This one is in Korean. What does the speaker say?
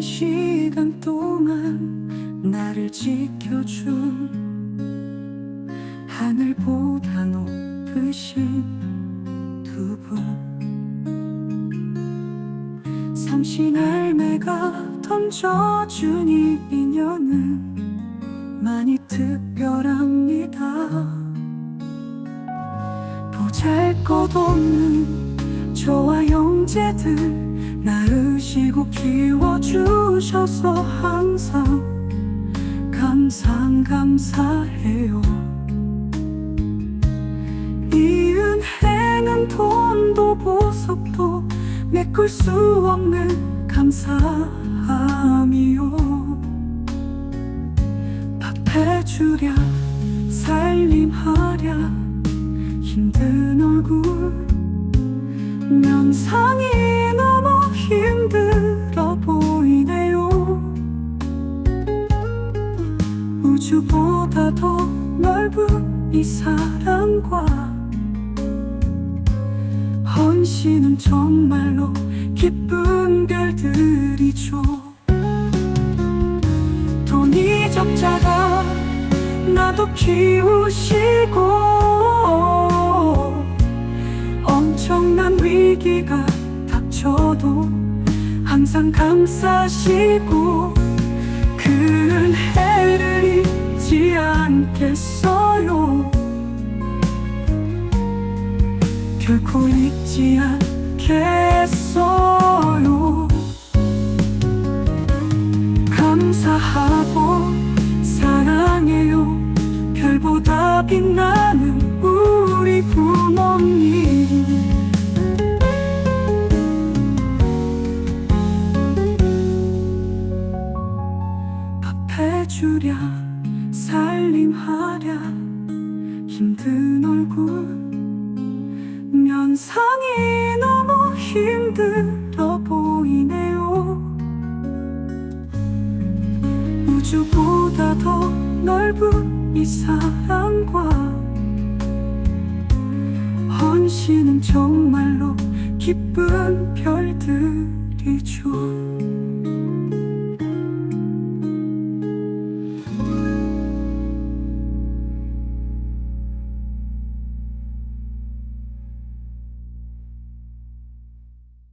시간 동안 나를 지켜준 하늘보다 높으신 두 분. 삼신 할매가 던져준 이 인연은 많이 특별합니다. 보잘것없는 저와 형제들 낳으시고 키워 주셔서 항상 감상 감사해요. 이 은혜는 돈도 보석도 메꿀 수 없는 감사함이요. 밥해주랴 살림하랴 힘든 얼굴 면상이 우주보다 더 넓은 이 사랑과 헌신은 정말로 기쁜 별들이죠. 돈이 적자가 나도 키우시고 엄청난 위기가 닥쳐도 항상 감싸시고 그 은혜를 잊지 않겠어요. 결코 잊지 않겠어요. 감사하고 사랑해요. 별보다 빛나는 우리 부모님. 밥 해주랴 살림하랴. 힘든 얼굴. 면상이 너무 힘들어 보이네요. 우주보다 더 넓은 이 사랑과 헌신은 정말로 기쁜 별들이죠